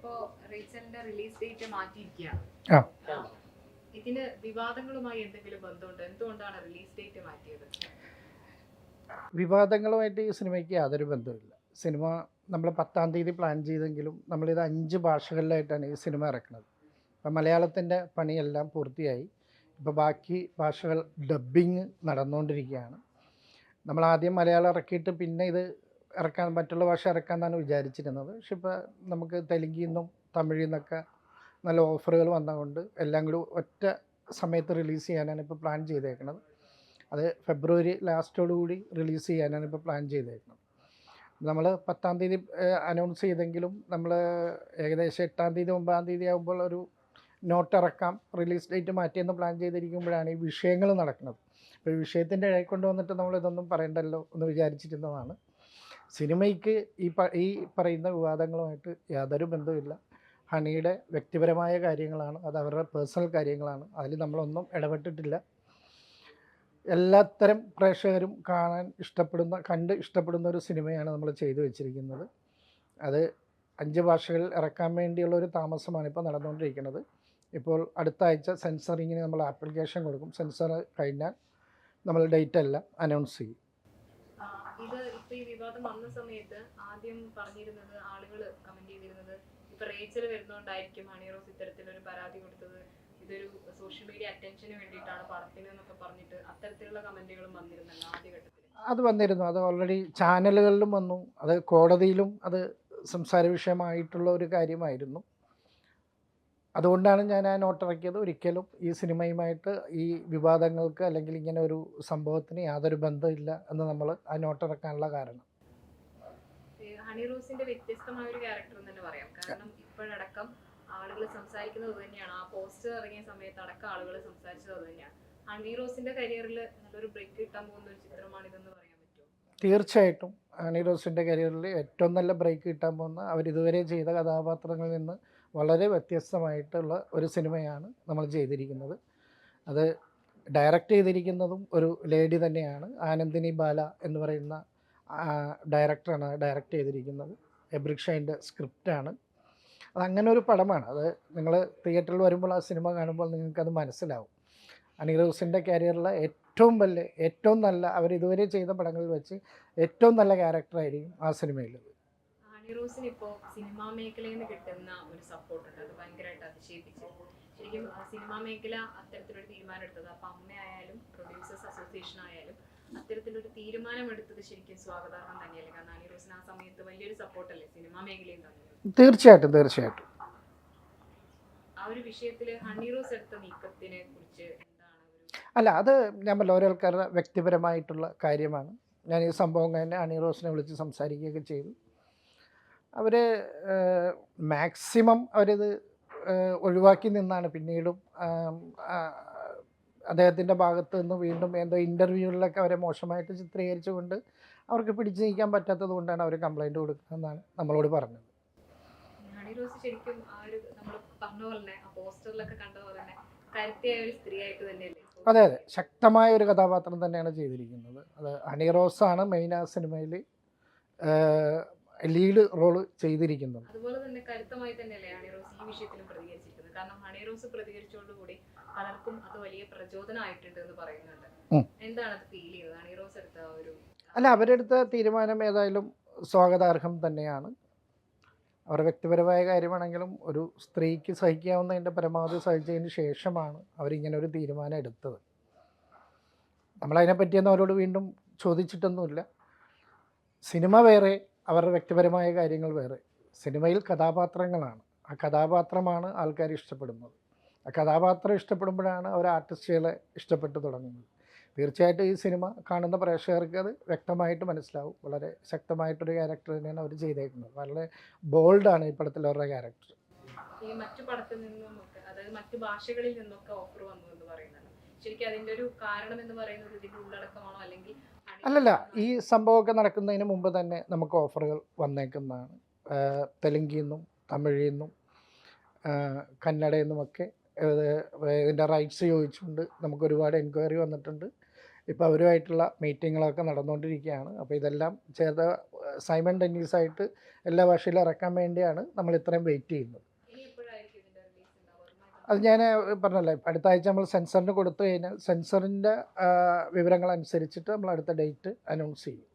ഇപ്പോ release date മാറ്റിയിരിക്കുകയാണ്. ഇതിന് വിവാദങ്ങളുമായി എന്തെങ്കിലും ബന്ധമുണ്ടോ? എന്തുകൊണ്ടാണ് റിലീസ് ഡേറ്റ് മാറ്റിയത്? വിവാദങ്ങളുമായിട്ട് ഈ സിനിമയ്ക്ക് യാതൊരു ബന്ധമില്ല സിനിമ നമ്മൾ പത്താം തീയതി പ്ലാൻ ചെയ്തെങ്കിലും നമ്മളിത് അഞ്ച് ഭാഷകളിലായിട്ടാണ് ഈ സിനിമ ഇറക്കുന്നത്. അപ്പം മലയാളത്തിന്റെ പണിയെല്ലാം പൂർത്തിയായി. ഇപ്പോൾ ബാക്കി ഭാഷകൾ ഡബ്ബിങ് നടന്നുകൊണ്ടിരിക്കുകയാണ്. നമ്മൾ ആദ്യം മലയാളം ഇറക്കിയിട്ട് പിന്നെ ഇത് ഇറക്കാൻ മറ്റുള്ള ഭാഷ ഇറക്കാമെന്നാണ് വിചാരിച്ചിരുന്നത്. പക്ഷെ ഇപ്പോൾ നമുക്ക് തെലുങ്കിൽ നിന്നും തമിഴിൽ നിന്നൊക്കെ നല്ല ഓഫറുകൾ വന്നതുകൊണ്ട് എല്ലാം കൂടി ഒറ്റ സമയത്ത് റിലീസ് ചെയ്യാനാണ് ഇപ്പോൾ പ്ലാൻ ചെയ്തേക്കുന്നത് അത് ഫെബ്രുവരി ലാസ്റ്റോടു കൂടി റിലീസ് ചെയ്യാനാണ് ഇപ്പോൾ പ്ലാൻ ചെയ്തേക്കുന്നത് നമ്മൾ പത്താം തീയതി അനൗൺസ് ചെയ്തെങ്കിലും നമ്മൾ ഏകദേശം എട്ടാം തീയതി ഒമ്പതാം തീയതി ആകുമ്പോൾ ഒരു നോട്ട് ഇറക്കാം റിലീസ് ഡേറ്റ് മാറ്റിയെന്ന് പ്ലാൻ ചെയ്തിരിക്കുമ്പോഴാണ് ഈ വിഷയങ്ങൾ നടക്കുന്നത്. അപ്പോൾ ഈ വിഷയത്തിന്റെ ഇടയിൽ കൊണ്ടുവന്നിട്ട് നമ്മൾ ഇതൊന്നും പറയണ്ടല്ലോ എന്ന് വിചാരിച്ചിരുന്നതാണ്. സിനിമയ്ക്ക് ഈ ഈ പറയുന്ന വിവാദങ്ങളുമായിട്ട് യാതൊരു ബന്ധവുമില്ല. ഹണിയുടെ വ്യക്തിപരമായ കാര്യങ്ങളാണ് അത് അവരുടെ പേഴ്സണൽ കാര്യങ്ങളാണ്. അതിൽ നമ്മളൊന്നും ഇടപെട്ടിട്ടില്ല. എല്ലാത്തരം പ്രേക്ഷകരും കാണാൻ ഇഷ്ടപ്പെടുന്ന കണ്ട് ഇഷ്ടപ്പെടുന്ന ഒരു സിനിമയാണ് നമ്മൾ ചെയ്തു വെച്ചിരിക്കുന്നത്. അത് അഞ്ച് ഭാഷകളിൽ ഇറക്കാൻ വേണ്ടിയുള്ള ഒരു താമസമാണ് ഇപ്പോൾ നടന്നുകൊണ്ടിരിക്കുന്നത്. ഇപ്പോൾ അടുത്ത ആഴ്ച സെൻസറിങ്ങിന് നമ്മൾ ആപ്ലിക്കേഷൻ കൊടുക്കും. സെൻസർ കഴിഞ്ഞാൽ നമ്മൾ ഡേറ്റ് എല്ലാം അനൗൺസ് ചെയ്യും. ഇത് ഇപ്പൊ ഈ വിവാദം വന്ന സമയത്ത് ആദ്യം പറഞ്ഞിരുന്നത് ആളുകൾ കമന്റ് ചെയ്തിരുന്നത് ഇപ്പൊ റേച്ചൽ വരുന്നോണ്ടായിരിക്കും ഹണി റോസ് ഇത്തരത്തിലൊരു പരാതി കൊടുത്തത്. ഇതൊരു സോഷ്യൽ മീഡിയ അറ്റൻഷന് വേണ്ടിയിട്ടാണ് പടത്തിന് എന്നൊക്കെ പറഞ്ഞിട്ട് അത്തരത്തിലുള്ള കമന്റുകളും വന്നിരുന്നല്ലോ ആദ്യഘട്ടത്തിൽ അത് വന്നിരുന്നു. അത് ഓൾറെഡി ചാനലുകളിലും വന്നു. അത് കോടതിയിലും അത് സംസാര വിഷയമായിട്ടുള്ള ഒരു കാര്യമായിരുന്നു. അതുകൊണ്ടാണ് ഞാൻ ആ നോട്ട് ഇറക്കിയത് ഒരിക്കലും ഈ സിനിമയുമായിട്ട് ഈ വിവാദങ്ങൾക്ക് അല്ലെങ്കിൽ ഇങ്ങനെ ഒരു സംഭവത്തിന് യാതൊരു ബന്ധമില്ല എന്ന് നമ്മൾ ആ നോട്ട് ഇറക്കാനുള്ള കാരണം ഒരു പറയാം. കാരണം ഇപ്പോഴടക്കം ആളുകൾ സംസാരിക്കുന്നത് തന്നെയാണ്. ആ പോസ്റ്റർ ഇറങ്ങിയ സമയത്ത് അടക്കം ആളുകൾ സംസാരിച്ചത് തന്നെയാണ്. ഹണി റോസിന്റെ കരിയറിൽ നല്ലൊരു ബ്രേക്ക് കിട്ടാൻ പോകുന്ന ഒരു ചിത്രമാണ് ഇതെന്ന് പറ്റുമോ തീർച്ചയായിട്ടും ആനി റോസിന്റെ കരിയറിൽ ഏറ്റവും നല്ല ബ്രേക്ക് കിട്ടാൻ പോകുന്ന അവരിതുവരെ ചെയ്ത കഥാപാത്രങ്ങളിൽ നിന്ന് വളരെ വ്യത്യസ്തമായിട്ടുള്ള ഒരു സിനിമയാണ് നമ്മൾ ചെയ്തിരിക്കുന്നത്. അത് ഡയറക്റ്റ് ചെയ്തിരിക്കുന്നതും ഒരു ലേഡി തന്നെയാണ് ആനന്ദിനി ബാല എന്ന് പറയുന്ന ഡയറക്ടറാണ് ഡയറക്റ്റ് ചെയ്തിരിക്കുന്നത്. എബ്രിക്ഷൈന്റെ സ്ക്രിപ്റ്റാണ്. അത് അങ്ങനെ ഒരു പടമാണ്. അത് നിങ്ങൾ തിയേറ്ററിൽ വരുമ്പോൾ ആ സിനിമ കാണുമ്പോൾ നിങ്ങൾക്കത് മനസ്സിലാവും. അനിറോസിന്റെ കരിയറിലെ ഏറ്റവും വലിയ ഏറ്റവും നല്ല അവർ ഇതുവരെ ചെയ്ത പടങ്ങളിൽ വെച്ച് ഏറ്റവും നല്ല ക്യാരക്ടറായിരിക്കും ആ സിനിമയിലുള്ളത് ഹണി റോസിന് ഇപ്പോ സിനിമാ മേഖലയിൽ നിന്ന് കിട്ടുന്ന ഒരു സപ്പോർട്ട് ഉണ്ട്. അത് ഭയങ്കരമായിട്ട് അതിശയിപ്പിച്ചു. ശരിക്കും സിനിമാ മേഖല അത്തരത്തിലൊരു തീരുമാനം എടുത്തത്. അപ്പൊ അമ്മയായാലും പ്രൊഡ്യൂസേഴ്സ് അസോസിയേഷൻ ആയാലും അത്തരത്തിലൊരു തീരുമാനം എടുത്തത് ശരിക്കും സ്വാഗതാർഹം തന്നെയല്ലേ? കാരണം ഹണി റോസിന് ആ സമയത്ത് വലിയൊരു സപ്പോർട്ടല്ലേ സിനിമാ മേഖലയിൽ തന്നത് തീർച്ചയായിട്ടും തീർച്ചയായിട്ടും. ആ ഒരു വിഷയത്തിൽ ഹണി റോസ് എടുത്ത നീക്കത്തിനെ കുറിച്ച് അല്ല അത് ഞാൻ പറഞ്ഞ ഓരോ ആൾക്കാരുടെ വ്യക്തിപരമായിട്ടുള്ള കാര്യമാണ്. ഞാൻ ഈ സംഭവം തന്നെ അണി റോസിനെ വിളിച്ച് സംസാരിക്കുകയൊക്കെ ചെയ്തു. അവർ മാക്സിമം അവരിത് ഒഴിവാക്കി നിന്നാണ് പിന്നീടും അദ്ദേഹത്തിന്റെ ഭാഗത്ത് നിന്ന് വീണ്ടും എന്തോ ഇന്റർവ്യൂകളിലൊക്കെ അവരെ മോശമായിട്ട് ചിത്രീകരിച്ചുകൊണ്ട് അവർക്ക് പിടിച്ചു നീക്കാൻ പറ്റാത്തത് കൊണ്ടാണ് അവർ കംപ്ലൈന്റ് കൊടുക്കുന്നതെന്നാണ് നമ്മളോട് പറഞ്ഞത്. ശരിക്കും ആ ഒരു നമ്മൾ പറഞ്ഞ പോലെ തന്നെ പോസ്റ്ററിലൊക്കെ കണ്ട പോലെ തന്നെ അതെ അതെ. ശക്തമായ ഒരു കഥാപാത്രം തന്നെയാണ് ചെയ്തിരിക്കുന്നത്. അത് ഹണി ആണ് മെയിൻ ആ സിനിമയിൽ ലീഡ് റോൾ ചെയ്തിരിക്കുന്നത്. അതുപോലെ തന്നെ കരുത്തമായി തന്നെയല്ലേ ഹണി റോസ് ഈ വിഷയത്തിലും പ്രതികരിച്ചിരിക്കുന്നത്? കാരണം ഹണി റോസ് പ്രതികരിച്ചോടുകൂടി പലർക്കും അത് വലിയ പ്രചോദനമായിട്ടുണ്ട് എന്ന് പറയുന്നുണ്ട്. എന്താണ് അത് ഫീൽ ചെയ്തത് ഹണി റോസ് എടുത്ത ഒരു അല്ല അവരെടുത്ത തീരുമാനം ഏതായാലും സ്വാഗതാർഹം തന്നെയാണ്. അവരുടെ വ്യക്തിപരമായ കാര്യമാണെങ്കിലും ഒരു സ്ത്രീക്ക് സഹിക്കാവുന്നതിന്റെ പരമാവധി സഹിച്ചതിന് ശേഷമാണ് അവരിങ്ങനെ ഒരു തീരുമാനം എടുത്തത്. നമ്മളതിനെ പറ്റിയൊന്നും അവരോട് വീണ്ടും ചോദിച്ചിട്ടൊന്നുമില്ല. സിനിമ വേറെ അവരുടെ വ്യക്തിപരമായ കാര്യങ്ങൾ വേറെ. സിനിമയിൽ കഥാപാത്രങ്ങളാണ്. ആ കഥാപാത്രമാണ് ആൾക്കാർ ഇഷ്ടപ്പെടുന്നത്. ആ കഥാപാത്രം ഇഷ്ടപ്പെടുമ്പോഴാണ് അവർ ആർട്ടിസ്റ്റുകളെ ഇഷ്ടപ്പെട്ടു തുടങ്ങുന്നത്. തീർച്ചയായിട്ടും ഈ സിനിമ കാണുന്ന പ്രേക്ഷകർക്ക് അത് വ്യക്തമായിട്ട് മനസ്സിലാവും. വളരെ ശക്തമായിട്ടൊരു ക്യാരക്ടർ തന്നെയാണ് അവർ ചെയ്തേക്കുന്നത്. വളരെ ബോൾഡാണ് ഈ പടത്തിൽ അവരുടെ ക്യാരക്ടർ ഈ മറ്റു പടത്തിൽ അതായത് മറ്റു ഭാഷകളിൽ നിന്നൊക്കെ ഓഫർ വന്നു എന്ന് പറയുന്നത് ശരിക്കും അതിന്റെ ഒരു കാരണം എന്ന് പറയുന്നത് ഇതിന്റെ ഉള്ളടക്കമാണോ? അല്ലെങ്കിൽ അല്ലല്ല ഈ സംഭവമൊക്കെ നടക്കുന്നതിന് മുമ്പ് തന്നെ നമുക്ക് ഓഫറുകൾ വന്നേക്കുന്നതാണ്. തെലുങ്കിൽ നിന്നും തമിഴിൽ നിന്നും കന്നഡയിൽ നിന്നുമൊക്കെ ഇതിന്റെ റൈറ്റ്സ് ചോദിച്ചുകൊണ്ട് നമുക്ക് ഒരുപാട് എൻക്വയറി വന്നിട്ടുണ്ട്. ഇപ്പോൾ അവരുമായിട്ടുള്ള മീറ്റിങ്ങുകളൊക്കെ നടന്നുകൊണ്ടിരിക്കുകയാണ് അപ്പോൾ ഇതെല്ലാം ചേർത്ത സൈമൺ ടെന്നീസായിട്ട് എല്ലാ ഭാഷയിലും ഇറക്കാൻ വേണ്ടിയാണ് നമ്മൾ ഇത്രയും വെയിറ്റ് ചെയ്യുന്നത്. അത് ഞാൻ പറഞ്ഞല്ലേ അടുത്ത ആഴ്ച നമ്മൾ സെൻസറിന് കൊടുത്തു കഴിഞ്ഞാൽ സെൻസറിന്റെ വിവരങ്ങൾ അനുസരിച്ചിട്ട് നമ്മൾ അടുത്ത ഡേറ്റ് അനൗൺസ് ചെയ്യും.